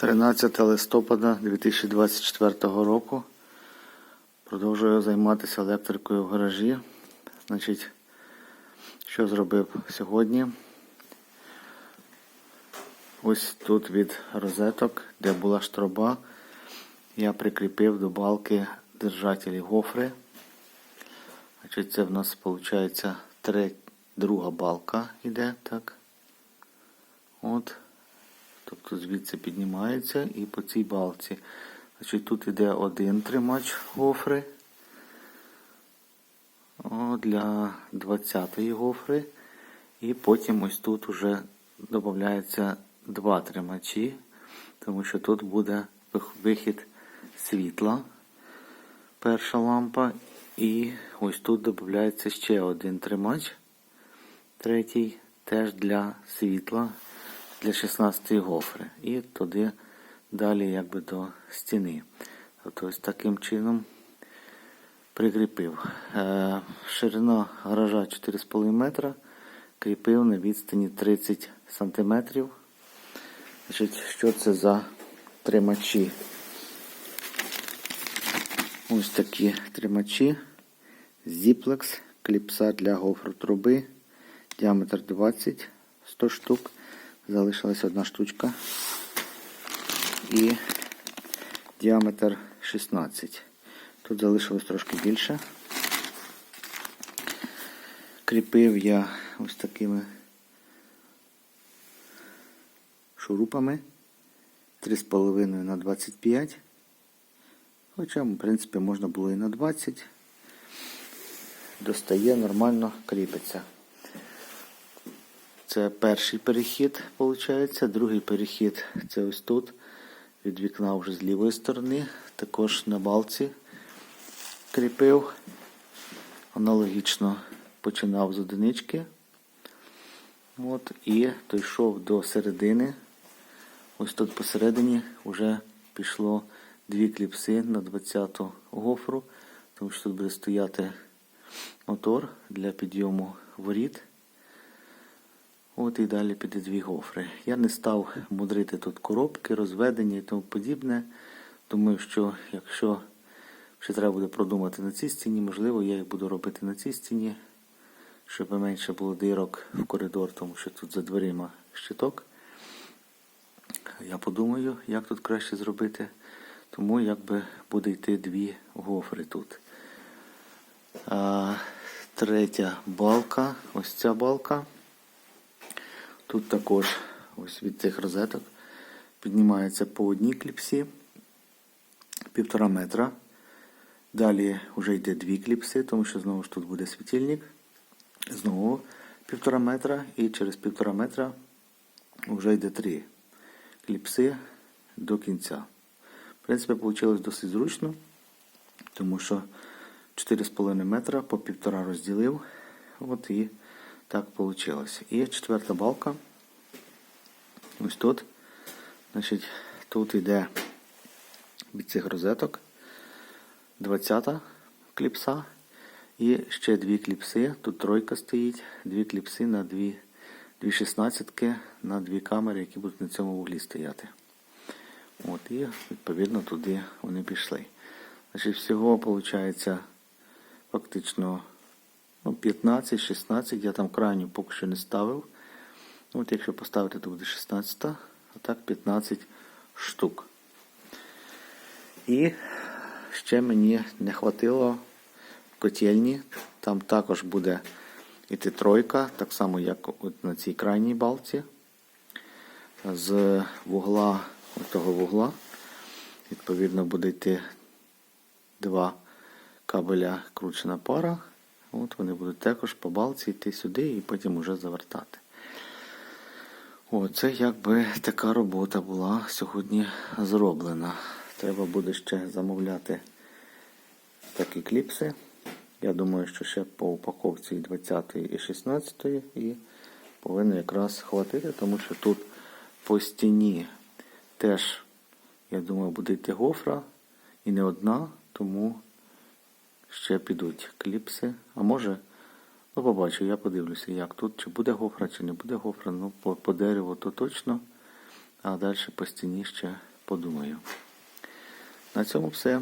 13 листопада 2024 року. Продовжую займатися електрикою в гаражі. Значить, що зробив сьогодні? Ось тут від розеток, де була штроба, я прикріпив до балки держателі гофри. Значить, це в нас виходить друга балка йде, так. От. Тобто звідси піднімається і по цій балці. Значить, тут йде один тримач гофри. О, для 20-ї гофри. І потім ось тут вже додається два тримачі, тому що тут буде вихід світла, перша лампа. І ось тут додається ще один тримач, третій, теж для світла для 16 гофри. І туди далі якби до стіни. Тобто таким чином прикріпив. Е, ширина гаража 4,5 метра, кріпив на відстані 30 сантиметрів. Що це за тримачі? Ось такі тримачі. Ziplex, кліпса для гофротруби, діаметр 20, 100 штук. Залишилась одна штучка. І діаметр 16. Тут залишилось трошки більше. Кріпив я ось такими шурупами 3,5 на 25. Хоча, в принципі, можна було і на 20. Достає, нормально кріпиться. Це перший перехід, виходить. Другий перехід це ось тут. Від вікна вже з лівої сторони. Також на балці кріпив. Аналогічно починав з одинички. От, і дійшов до середини. Ось тут посередині вже пішло дві кліпси на 20-ту гофру, тому що тут буде стояти мотор для підйому воріт. От і далі піде дві гофри. Я не став мудрити тут коробки, розведення і тому подібне. Думаю, що якщо ще треба буде продумати на цій стіні, можливо, я їх буду робити на цій стіні, щоб менше було дирок в коридор, тому що тут за дверима щиток. Я подумаю, як тут краще зробити. Тому якби буде йти дві гофри тут. А, третя балка, ось ця балка. Тут також ось від цих розеток піднімається по одній кліпсі півтора метра. Далі вже йде дві кліпси, тому що знову ж тут буде світильник. Знову півтора метра і через півтора метра вже йде три кліпси до кінця. В принципі, вийшло досить зручно, тому що 4,5 метра по півтора розділив. От і так вийшло. І четверта балка. Ось тут. Значить, тут йде від цих розеток 20-та кліпса. І ще дві кліпси. Тут тройка стоїть, дві кліпси на дві, дві шістнадцятки на дві камери, які будуть на цьому вуглі стояти. От, і відповідно туди вони пішли. Значить, всього виходить фактично 15-16. Я там крайню поки що не ставив. От якщо поставити, то буде 16, а так 15 штук. І ще мені не хватило котельні. Там також буде іти тройка, так само, як от на цій крайній балці. З вугла, того вугла, відповідно, буде йти два кабеля кручена пара. От вони будуть також по балці йти сюди і потім уже завертати. О, це якби така робота була сьогодні зроблена. Треба буде ще замовляти такі кліпси. Я думаю, що ще по упаковці 20 і 16 і повинно якраз хватити, тому що тут по стіні теж, я думаю, буде йти гофра і не одна, тому ще підуть кліпси. А може, ну побачу, я подивлюся, як тут, чи буде гофра, чи не буде гофра. Ну, по, по дереву то точно, а далі по стіні ще подумаю. На цьому все.